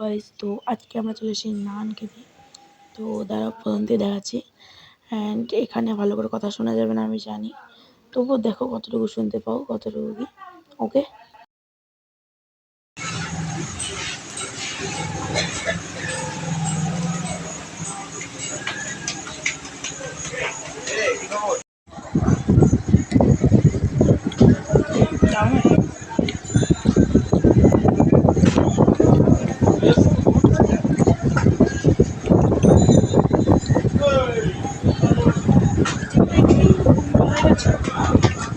Guys তো আজকে আমরা চলে এসেছি নান খেতে তো দাঁড়াও, প্রথম দেখাচ্ছি। অ্যান্ড এখানে ভালো করে কথা শোনা যাবে না, আমি জানি। তবুও দেখো কতটুকু শুনতে পাও, কতটুকু কি ওকে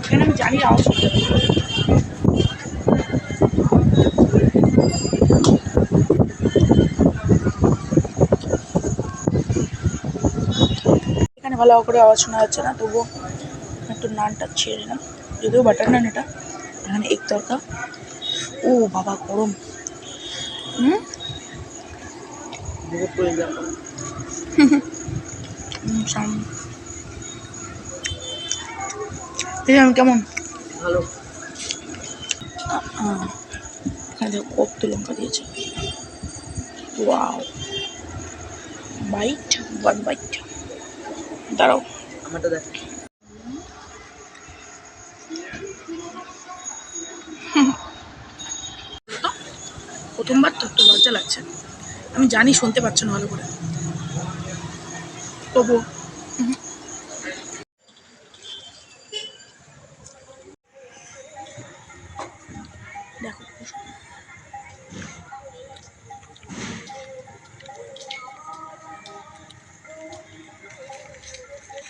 এখানে আমি জানি আওয়াজ এখানে ভালো করে আওয়াজ শোনা যাচ্ছে না তবুও একটু নানটা ছেড়ে নিলাম যদিও বাটার নান এটা এখানে এক তরকা ও বাবা গরম। হুম? হুম, আমি কেমন? ভালো। এখানে দেখো কত লঙ্কা দিয়েছে। ওয়াও। Bite one bite. দাঁড়াও। আমারটা দেখ। প্রথমবার তো একটু লজ্জা লাগছে। আমি জানি শুনতে পাচ্ছ না ভালো করে। তবু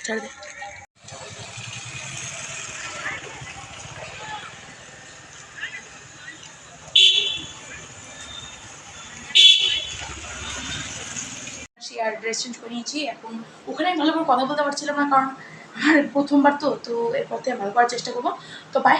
ছেড়ে দে। আর ড্রেস চেঞ্জ করে নিয়েছি এখন ওখানে ভালো করে কথা বলতে পারছিলাম না, কারণ আর প্রথমবার তো তো এরপর থেকে ভালো করার চেষ্টা করব। তো বাই